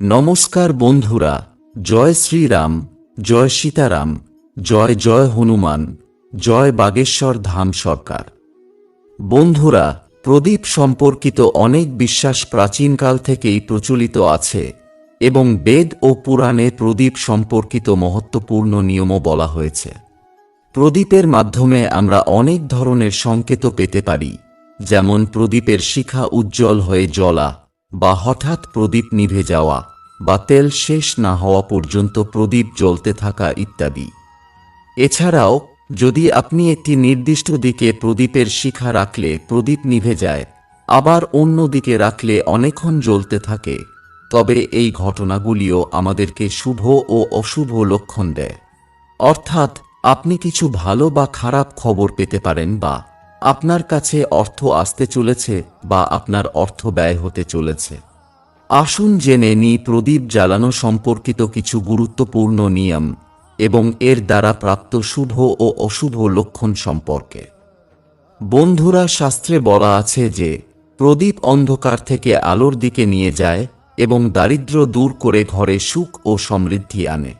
নমস্কার বন্ধুরা, জয় শ্রীরাম, জয় সীতারাম, জয় জয় হনুমান, জয় বাগেশ্বর ধাম সরকার। বন্ধুরা, প্রদীপ সম্পর্কিত অনেক বিশ্বাস প্রাচীনকাল থেকেই প্রচলিত আছে এবং বেদ ও পুরাণে প্রদীপ সম্পর্কিত মহত্বপূর্ণ নিয়মও বলা হয়েছে। প্রদীপের মাধ্যমে আমরা অনেক ধরনের সংকেত পেতে পারি, যেমন প্রদীপের শিখা উজ্জ্বল হয়ে জ্বলা বা হঠাৎ প্রদীপ নিভে যাওয়া বা তেল শেষ না হওয়া পর্যন্ত প্রদীপ জ্বলতে থাকা ইত্যাদি। এছাড়াও, যদি আপনি একটি নির্দিষ্ট দিকে প্রদীপের শিখা রাখলে প্রদীপ নিভে যায়, আবার অন্য দিকে রাখলে অনেকক্ষণ জ্বলতে থাকে, তবে এই ঘটনাগুলিও আমাদেরকে শুভ ও অশুভ লক্ষণ দেয়। অর্থাৎ, আপনি কিছু ভালো বা খারাপ খবর পেতে পারেন বা আপনার কাছে অর্থ আসতে চলেছে বা আপনার অর্থ ব্যয় হতে চলেছে। আসুন জেনে নি প্রদীপ জ্বালানো সম্পর্কিত কিছু গুরুত্বপূর্ণ নিয়ম এবং এর দ্বারা প্রাপ্ত শুভ ও অশুভ লক্ষণ সম্পর্কে। বন্ধুরা, শাস্ত্রে বলা আছে যে, প্রদীপ অন্ধকার থেকে আলোর দিকে নিয়ে যায় এবং দারিদ্র্য দূর করে ঘরে সুখ ও সমৃদ্ধি আনে।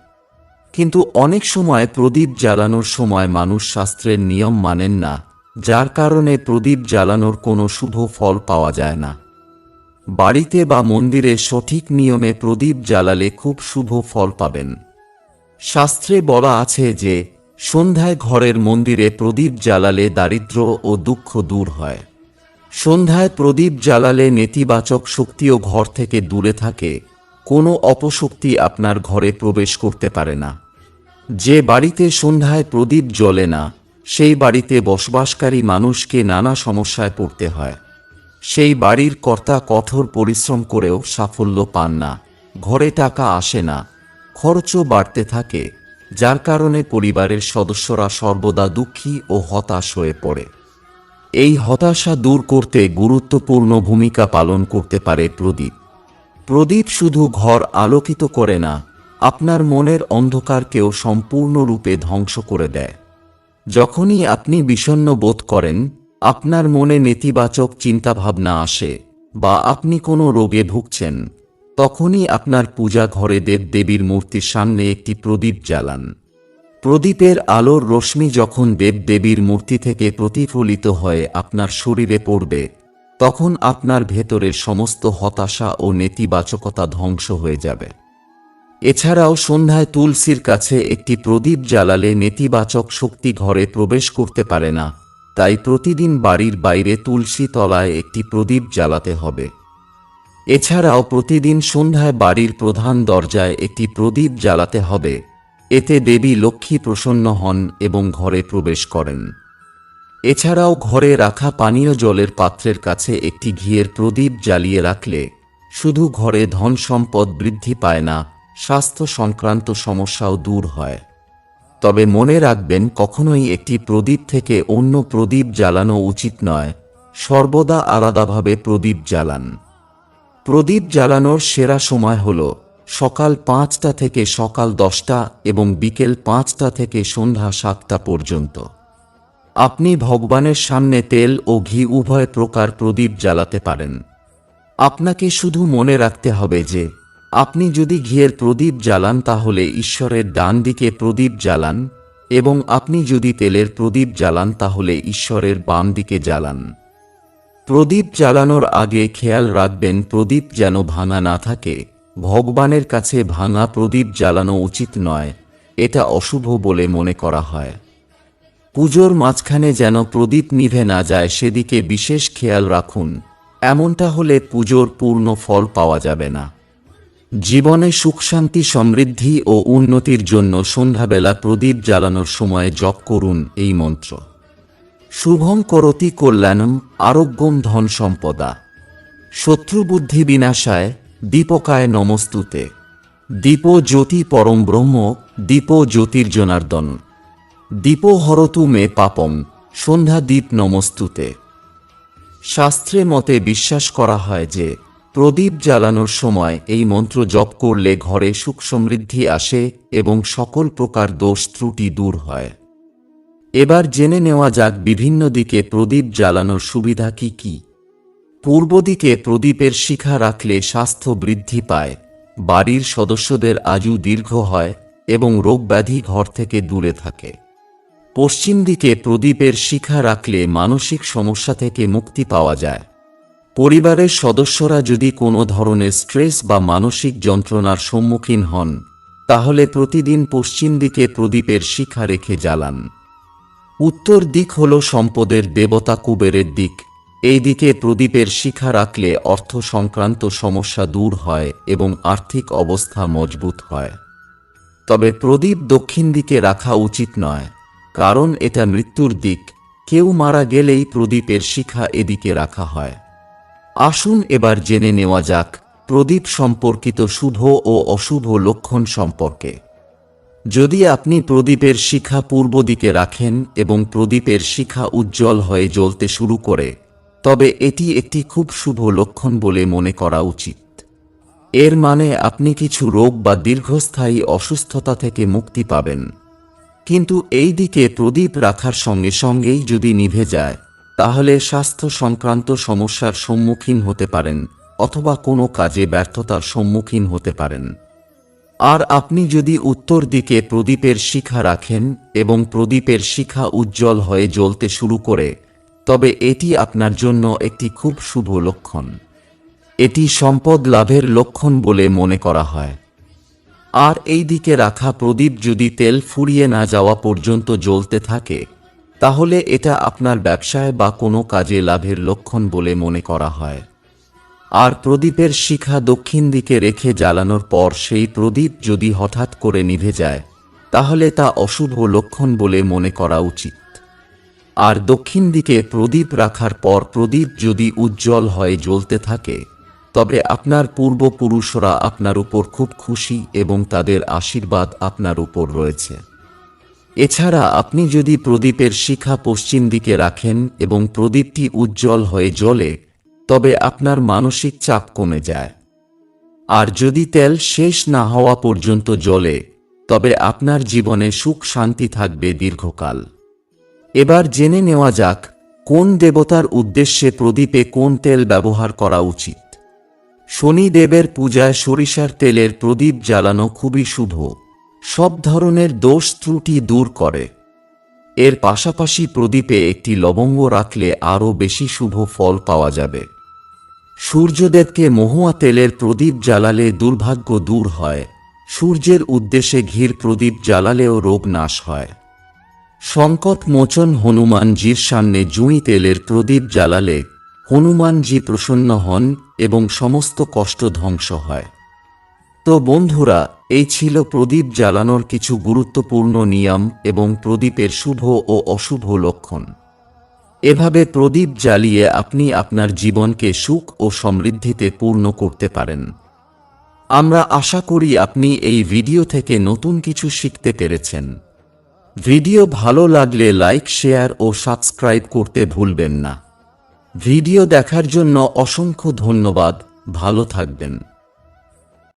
কিন্তু অনেক সময় প্রদীপ জ্বালানোর সময় মানুষ শাস্ত্রের নিয়ম মানেন না। যার কারণে প্রদীপ জ্বালানোর কোনো শুভ ফল পাওয়া যায় না। বাড়িতে বা মন্দিরে সঠিক নিয়মে প্রদীপ জ্বালালে খুব শুভ ফল পাবেন। শাস্ত্রে বলা আছে যে, সন্ধ্যায় ঘরের মন্দিরে প্রদীপ জ্বালালে দারিদ্র্য ও দুঃখ দূর হয়। সন্ধ্যায় প্রদীপ জ্বালালে নেতিবাচক শক্তিও ঘর থেকে দূরে থাকে। কোনো অপশক্তি আপনার ঘরে প্রবেশ করতে পারে না। যে বাড়িতে সন্ধ্যায় প্রদীপ জ্বলে না সেই বাড়িতে বসবাসকারী মানুষকে নানা সমস্যায় পড়তে হয়। সেই বাড়ির কর্তা কঠোর পরিশ্রম করেও সাফল্য পান না, ঘরে টাকা আসে না, খরচও বাড়তে থাকে, যার কারণে পরিবারের সদস্যরা সর্বদা দুঃখী ও হতাশ হয়ে পড়ে। এই হতাশা দূর করতে গুরুত্বপূর্ণ ভূমিকা পালন করতে পারে প্রদীপ। প্রদীপ শুধু ঘর আলোকিত করে না, আপনার মনের অন্ধকারকেও সম্পূর্ণরূপে ধ্বংস করে দেয়। যখনই আপনি বিষণ্ণ বোধ করেন, আপনার মনে নেতিবাচক চিন্তাভাবনা আসে বা আপনি কোনো রোগে ভুগছেন, তখনই আপনার পূজা ঘরে দেব দেবীর মূর্তির সামনে একটি প্রদীপ জ্বালান। প্রদীপের আলোর রশ্মি যখন দেব দেবীর মূর্তি থেকে প্রতিফলিত হয়ে আপনার শরীরে পড়বে, তখন আপনার ভেতরের সমস্ত হতাশা ও নেতিবাচকতা ধ্বংস হয়ে যাবে। এছাড়াও সন্ধ্যায় তুলসীর কাছে একটি প্রদীপ জ্বালালে নেতিবাচক শক্তি ঘরে প্রবেশ করতে পারে না, তাই প্রতিদিন বাড়ির বাইরে তুলসী তলায় একটি প্রদীপ জ্বালাতে হবে। এছাড়াও প্রতিদিন সন্ধ্যায় বাড়ির প্রধান দরজায় একটি প্রদীপ জ্বালাতে হবে, এতে দেবী লক্ষ্মী প্রসন্ন হন এবং ঘরে প্রবেশ করেন। এছাড়াও ঘরে রাখা পানীয় জলের পাত্রের কাছে একটি ঘিয়ের প্রদীপ জ্বালিয়ে রাখলে শুধু ঘরে ধন সম্পদ বৃদ্ধি পায় না স্বাস্থ্য সংক্রান্ত সমস্যাও দূর হয়। তবে মনে রাখবেন, কখনোই একটি প্রদীপ থেকে অন্য প্রদীপ জ্বালানো উচিত নয়। সর্বদা আলাদাভাবে প্রদীপ জ্বালান। প্রদীপ জ্বালানোর সেরা সময় হল সকাল পাঁচটা থেকে সকাল দশটা এবং বিকেল পাঁচটা থেকে সন্ধ্যা সাতটা পর্যন্ত। আপনি ভগবানের সামনে তেল ও ঘি উভয় প্রকার প্রদীপ জ্বালাতে পারেন। আপনাকে শুধু মনে রাখতে হবে যে আপনি যদি ঘিয়ের প্রদীপ জ্বালান তাহলে ঈশ্বরের ডান দিকে প্রদীপ জ্বালান, এবং আপনি যদি তেলের প্রদীপ জ্বালান তাহলে ঈশ্বরের বাম দিকে জ্বালান। প্রদীপ জ্বালানোর আগে খেয়াল রাখবেন প্রদীপ যেন ভাঙা না থাকে। ভগবানের কাছে ভাঙা প্রদীপ জ্বালানো উচিত নয়, এটা অশুভ বলে মনে করা হয়। পুজোর মাঝখানে যেন প্রদীপ নিভে না যায় সেদিকে বিশেষ খেয়াল রাখুন, এমনটা হলে পুজোর পূর্ণ ফল পাওয়া যাবে না। জীবনে সুখ, শান্তি, সমৃদ্ধি ও উন্নতির জন্য সন্ধ্যাবেলা প্রদীপ জ্বালানোর সময় জপ করুন এই মন্ত্র। শুভং করতি কল্যাণম, আরোগ্যম ধন সম্পদা। শত্রুবুদ্ধি বিনাশায়, দীপকায় নমস্তুতে। দীপ জ্যোতি পরম ব্রহ্ম, দীপ জ্যোতির্জনার্দন। দীপ হরতু মে পাপম, সন্ধ্যা দীপ নমস্তুতে। শাস্ত্রে মতে বিশ্বাস করা হয় যে প্রদীপ জ্বালানোর সময় এই মন্ত্র জপ করলে ঘরে সুখ সমৃদ্ধি আসে এবং সকল প্রকার দোষ ত্রুটি দূর হয়। এবার জেনে নেওয়া যাক বিভিন্ন দিকে প্রদীপ জ্বালানোর সুবিধা কি কি। পূর্ব দিকে প্রদীপের শিখা রাখলে স্বাস্থ্য বৃদ্ধি পায়, বাড়ির সদস্যদের আজু দীর্ঘ হয় এবং রোগব্যাধি ঘর থেকে দূরে থাকে। পশ্চিম দিকে প্রদীপের শিখা রাখলে মানসিক সমস্যা থেকে মুক্তি পাওয়া যায়। পরিবারের সদস্যরা যদি কোনো ধরনের স্ট্রেস বা মানসিক যন্ত্রণার সম্মুখীন হন, তাহলে প্রতিদিন পশ্চিম দিকে প্রদীপের শিখা রেখে জ্বালান। উত্তর দিক হল সম্পদের দেবতা কুবেরের দিক। এই দিকে প্রদীপের শিখা রাখলে অর্থ সংক্রান্ত সমস্যা দূর হয় এবং আর্থিক অবস্থা মজবুত হয়। তবে প্রদীপ দক্ষিণ দিকে রাখা উচিত নয়, কারণ এটা মৃত্যুর দিক। কেউ মারা গেলেই প্রদীপের শিখা এদিকে রাখা হয়। আসুন এবার জেনে নেওয়া যাক প্রদীপ সম্পর্কিত শুভ ও অশুভ লক্ষণ সম্পর্কে। যদি আপনি প্রদীপের শিখা পূর্ব দিকে রাখেন এবং প্রদীপের শিখা উজ্জ্বল হয়ে জ্বলতে শুরু করে, তবে এটি একটি খুব শুভ লক্ষণ বলে মনে করা উচিত। এর মানে আপনি কিছু রোগ বা দীর্ঘস্থায়ী অসুস্থতা থেকে মুক্তি পাবেন। কিন্তু এই দিকে প্রদীপ রাখার সঙ্গে সঙ্গেই যদি নিভে যায় তাহলে স্বাস্থ্য সংক্রান্ত সমস্যার সম্মুখীন হতে পারেন, অথবা কোনো কাজে ব্যর্থতার সম্মুখীন হতে পারেন। আর আপনি যদি উত্তর দিকে প্রদীপের শিখা রাখেন এবং প্রদীপের শিখা উজ্জ্বল হয়ে জ্বলতে শুরু করে, তবে এটি আপনার জন্য একটি খুব শুভ লক্ষণ। এটি সম্পদ লাভের লক্ষণ বলে মনে করা হয়। আর এই দিকে রাখা প্রদীপ যদি তেল ফুরিয়ে না যাওয়া পর্যন্ত জ্বলতে থাকে তাহলে এটা আপনার ব্যবসায় বা কোনো কাজে লাভের লক্ষণ বলে মনে করা হয়। আর প্রদীপের শিখা দক্ষিণ দিকে রেখে জ্বালানোর পর সেই প্রদীপ যদি হঠাৎ করে নিভে যায়, তাহলে তা অশুভ লক্ষণ বলে মনে করা উচিত। আর দক্ষিণ দিকে প্রদীপ রাখার পর প্রদীপ যদি উজ্জ্বল হয়ে জ্বলতে থাকে, তবে আপনার পূর্বপুরুষরা আপনার উপর খুব খুশি এবং তাদের আশীর্বাদ আপনার উপর রয়েছে। এছাড়া আপনি যদি প্রদীপের শিখা পশ্চিম দিকে রাখেন এবং প্রদীপটি উজ্জ্বল হয়ে জ্বলে, তবে আপনার মানসিক চাপ কমে যায়। আর যদি তেল শেষ না হওয়া পর্যন্ত জ্বলে, তবে আপনার জীবনে সুখ শান্তি থাকবে দীর্ঘকাল। এবার জেনে নেওয়া যাক, কোন দেবতার উদ্দেশ্যে প্রদীপে কোন তেল ব্যবহার করা উচিত। শনিদেবের পূজায় সরিষার তেলের প্রদীপ জ্বালানো খুবই শুভ। সব ধরনের দোষ ত্রুটি দূর করে। এর পাশাপাশি প্রদীপে একটি লবঙ্গ রাখলে আরও বেশি শুভ ফল পাওয়া যাবে। সূর্যদেবকে মহুয়া তেলের প্রদীপ জ্বালালে দুর্ভাগ্য দূর হয়। সূর্যের উদ্দেশ্যে ঘির প্রদীপ জ্বালালেও রোগ নাশ হয়। সংকট মোচন হনুমানজির সামনে জুঁই তেলের প্রদীপ জ্বালালে হনুমানজি প্রসন্ন হন এবং সমস্ত কষ্ট ধ্বংস হয়। তো বন্ধুরা এই ছিল প্রদীপ জ্বালানোর কিছু গুরুত্বপূর্ণ নিয়ম এবং প্রদীপের শুভ ও অশুভ লক্ষণ। এভাবে প্রদীপ জ্বালিয়ে আপনি আপনার জীবনকে সুখ ও সমৃদ্ধিতে পূর্ণ করতে পারেন। আমরা আশা করি আপনি এই ভিডিও থেকে নতুন কিছু শিখতে পেরেছেন। ভিডিও ভালো লাগলে লাইক, শেয়ার ও সাবস্ক্রাইব করতে ভুলবেন না। ভিডিও দেখার জন্য অসংখ্য ধন্যবাদ। ভালো থাকবেন।